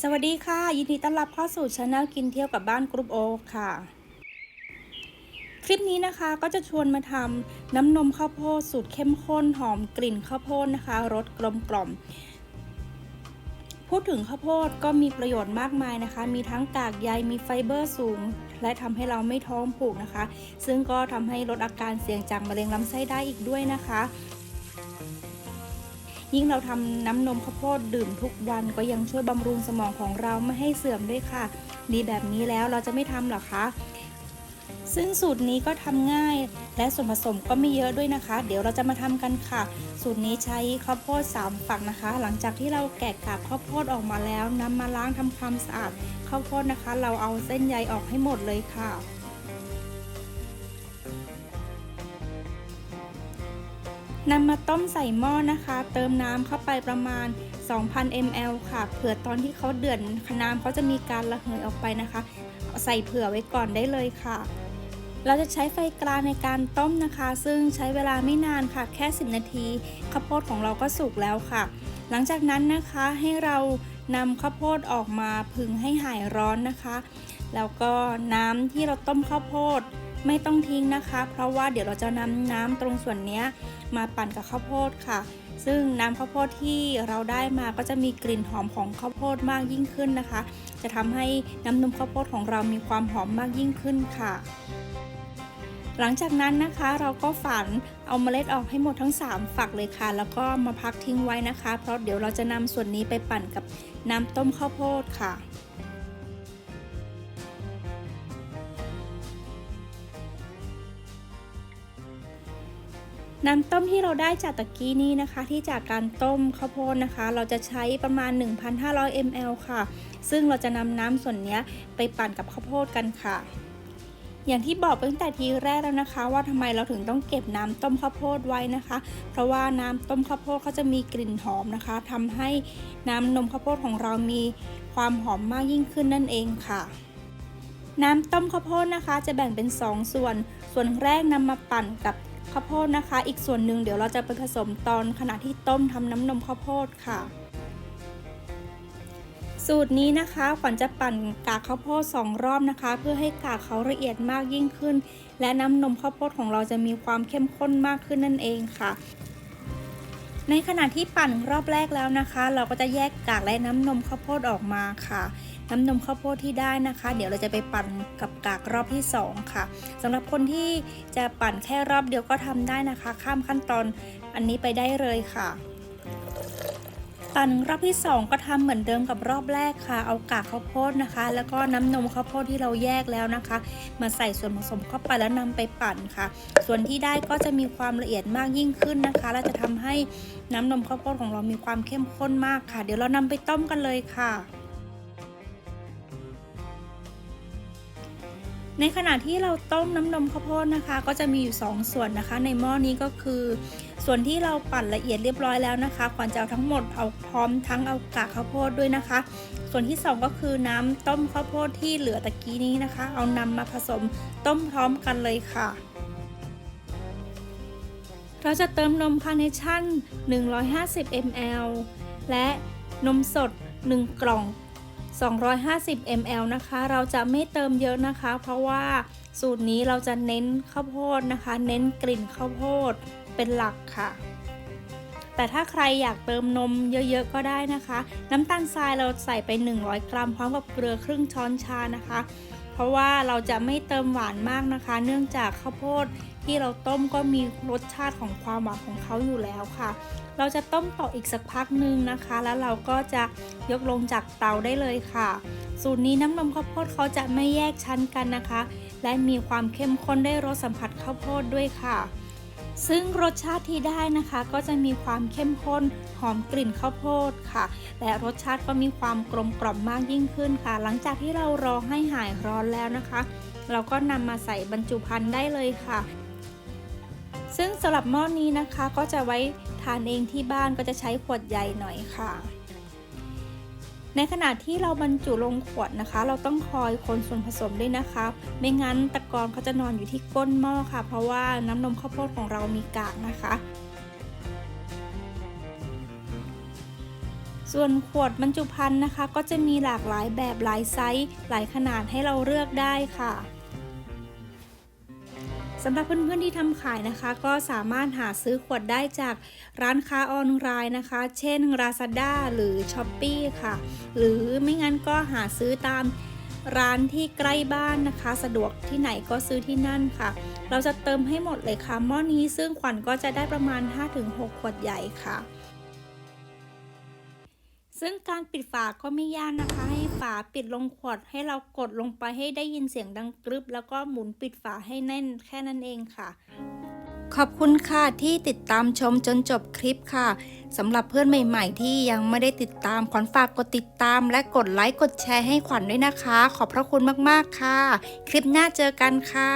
สวัสดีค่ะ ยินดีต้อนรับเข้าสู่ช anel กินเที่ยวกับบ้านกรุ๊ปโอค่ะ คลิปนี้นะคะก็จะชวนมาทำน้ำนมข้าวโพดสูตรเข้มข้นหอมกลิ่นข้าวโพดนะคะรสกลมกล่อม พูดถึงข้าวโพดก็มีประโยชน์มากมายนะคะ มีทั้งกากใยมีไฟเบอร์สูง และทำให้เราไม่ท้องผูกนะคะ ซึ่งก็ทำให้ลดอาการเสี่ยงจากมะเร็งลำไส้ได้อีกด้วยนะคะ ยิ่งเราทำน้ำนมข้าวโพดดื่มทุกวันก็ยังช่วยบำรุงสมองของเราไม่ให้เสื่อมด้วยค่ะ ดีแบบนี้แล้วเราจะไม่ทำหรอคะซึ่งสูตรนี้ก็ทำง่ายและส่วนผสมก็ไม่เยอะด้วยนะคะ เดี๋ยวเราจะมาทำกันค่ะ สูตรนี้ใช้ข้าวโพด3ฝักนะคะ หลังจากที่เราแกะกากข้าวโพดออกมาแล้วนำมาล้างทำความสะอาดข้าวโพดนะคะ เราเอาเส้นใยออกให้หมดเลยค่ะ นำมาต้มใส่หม้อนะคะ เติมน้ำเข้าไปประมาณ 2,000 ml ค่ะ เผื่อตอนที่เขาเดือดน้ำเขาจะมีการระเหยออกไปนะคะ ใส่เผื่อไว้ก่อนได้เลยค่ะ เราจะใช้ไฟกลางในการต้มนะคะ ซึ่งใช้เวลาไม่นานค่ะ แค่ 10 นาทีข้าวโพดของเราก็สุกแล้วค่ะ หลังจากนั้นนะคะให้เรานำข้าวโพดออกมาผึ่งให้หายร้อนนะคะ แล้วก็น้ำที่เราต้มข้าวโพด ไม่ต้องทิ้งนะคะ เพราะว่าเดี๋ยวเราจะนำน้ำตรงส่วนนี้มาปั่นกับข้าวโพดค่ะ ซึ่งน้ำข้าวโพดที่เราได้มาก็จะมีกลิ่นหอมของข้าวโพดมากยิ่งขึ้นนะคะ จะทำให้น้ำนมข้าวโพดของเรามีความหอมมากยิ่งขึ้นค่ะหลังจากนั้นนะคะเราก็ฝานเอาเมล็ดออกให้หมดทั้ง 3 ฝักเลยค่ะ แล้วก็มาพักทิ้งไว้นะคะ เพราะเดี๋ยวเราจะนำส่วนนี้ไปปั่นกับน้ำต้มข้าวโพดค่ะ น้ำต้มที่เราได้จากตะกี้นี้นะคะ ที่จากการต้มข้าวโพดนะคะ เราจะใช้ประมาณ 1,500 ml ค่ะ ซึ่งเราจะนำน้ำส่วนนี้ไปปั่นกับข้าวโพดกันค่ะ อย่างที่บอกตั้งแต่ทีแรกแล้วนะคะ ว่าทำไมเราถึงต้องเก็บน้ำต้มข้าวโพดไว้นะคะ เพราะว่าน้ำต้มข้าวโพดเขาจะมีกลิ่นหอมนะคะทำให้น้ำนมข้าวโพดของเรามีความหอมมากยิ่งขึ้นนั่นเองค่ะน้ำต้มข้าวโพดนะคะ จะแบ่งเป็น 2 ส่วน ส่วนแรกนำมาปั่นกับ ข้าวโพดนะคะ อีกส่วนหนึ่งเดี๋ยวเราจะไปผสมตอนขณะที่ต้มทำน้ำนมข้าวโพดค่ะ สูตรนี้นะคะขวัญจะปั่นกากข้าวโพด2รอบนะคะ เพื่อให้กากเขาละเอียดมากยิ่งขึ้น และน้ำนมข้าวโพดของเราจะมีความเข้มข้นมากขึ้นนั่นเองค่ะ ในขณะที่ปั่นรอบแรกแล้วนะคะ เราก็จะแยกกากและน้ำนมข้าวโพดออกมาค่ะ น้ำนมข้าวโพดที่ได้นะคะ เดี๋ยวเราจะไปปั่นกับกากรอบที่ 2 ค่ะสำหรับคนที่จะปั่นแค่รอบเดียวก็ทำได้นะคะ ข้ามขั้นตอนอันนี้ไปได้เลยค่ะ ปั่นรอบที่ 2 ก็ทำเหมือนเดิมกับรอบแรกค่ะ เอากากข้าวโพดนะคะ แล้วก็น้ำนมข้าวโพดที่เราแยกแล้วนะคะ มาใส่ส่วนผสมเข้าไปแล้วนำไปปั่นค่ะ ส่วนที่ได้ก็จะมีความละเอียดมากยิ่งขึ้นนะคะและจะทำให้น้ำนมข้าวโพดของเรามีความเข้มข้นมากค่ะ เดี๋ยวเรานำไปต้มกันเลยค่ะในขณะที่เราต้มน้ำนมข้าวโพดนะคะ ก็จะมีอยู่ 2 ส่วนนะคะ ในหม้อนี้ก็คือ ส่วนที่เราปั่นละเอียดเรียบร้อยแล้วนะคะขวัญจะเอาทั้งหมดเอาพร้อมทั้งเอากากข้าวโพดด้วยนะคะ ส่วนที่ 2 ก็คือน้ำต้มข้าวโพดที่เหลือตะกี้นี้นะคะ เอานำมาผสมต้มพร้อมกันเลยค่ะเราจะเติมนมคาร์เนชั่น 150 ml และนมสด 1 กล่อง 250 ml นะคะ เราจะไม่เติมเยอะนะคะ เพราะว่าสูตรนี้เราจะเน้นข้าวโพดนะคะ เน้นกลิ่นข้าวโพด เป็นหลักค่ะ แต่ถ้าใครอยากเติมนมเยอะๆก็ได้นะคะ น้ำตาลทรายเราใส่ไป 100 กรัมพร้อมกับเกลือครึ่งช้อนชานะคะ เพราะว่าเราจะไม่เติมหวานมากนะคะ เนื่องจากข้าวโพดที่เราต้มก็มีรสชาติของความหวานของเขาอยู่แล้วค่ะ เราจะต้มต่ออีกสักพักหนึ่งนะคะ แล้วเราก็จะยกลงจากเตาได้เลยค่ะ สูตรนี้น้ำนมข้าวโพดเขาจะไม่แยกชั้นกันนะคะ และมีความเข้มข้นได้รสสัมผัสข้าวโพดด้วยค่ะ ซึ่งรสชาติที่ได้นะคะก็จะมีความเข้มข้นหอมกลิ่นข้าวโพดค่ะ และรสชาติก็มีความกลมกล่อมมากยิ่งขึ้นค่ะ หลังจากที่เรารอให้หายร้อนแล้วนะคะ เราก็นำมาใส่บรรจุภัณฑ์ได้เลยค่ะ ซึ่งสำหรับหม้อนนี้นะคะก็จะไว้ทานเองที่บ้านก็จะใช้ขวดใหญ่หน่อยค่ะ ในขณะที่เราบรรจุลงขวดนะคะ เราต้องคอยคนส่วนผสมด้วยนะคะ ไม่งั้นตะกอนเขาจะนอนอยู่ที่ก้นหม้อค่ะ เพราะว่าน้ำนมข้าวโพดของเรามีกากนะคะ ส่วนขวดบรรจุภัณฑ์นะคะ ก็จะมีหลากหลายแบบหลายไซส์หลายขนาดให้เราเลือกได้ค่ะ สำหรับเพื่อนๆที่ทำขายนะคะ ก็สามารถหาซื้อขวดได้จากร้านค้าออนไลน์นะคะ เช่น Lazada หรือ s h อ p e e ค่ะ หรือไม่งั้นก็หาซื้อตามร้านที่ใกล้บ้านนะคะ สะดวกที่ไหนก็ซื้อที่นั่นค่ะ เราจะเติมให้หมดเลยค่ะหม้อนี้ซึ่งขวัญก็จะได้ประมาณ 5-6 ขวดใหญ่ค่ะ ซึ่งการปิดฝาก็ไม่ยากนะคะ ให้ฝาปิดลงขวดให้เรากดลงไปให้ได้ยินเสียงดังกรึบ แล้วก็หมุนปิดฝาให้แน่นแค่นั้นเองค่ะ ขอบคุณค่ะที่ติดตามชมจนจบคลิปค่ะสำหรับเพื่อนใหม่ๆ ที่ยังไม่ได้ติดตามขวัญฝากกดติดตาม และกดไลค์กดแชร์ให้ขวัญด้วยนะคะ ขอบพระคุณมากๆค่ะ คลิปหน้าเจอกันค่ะ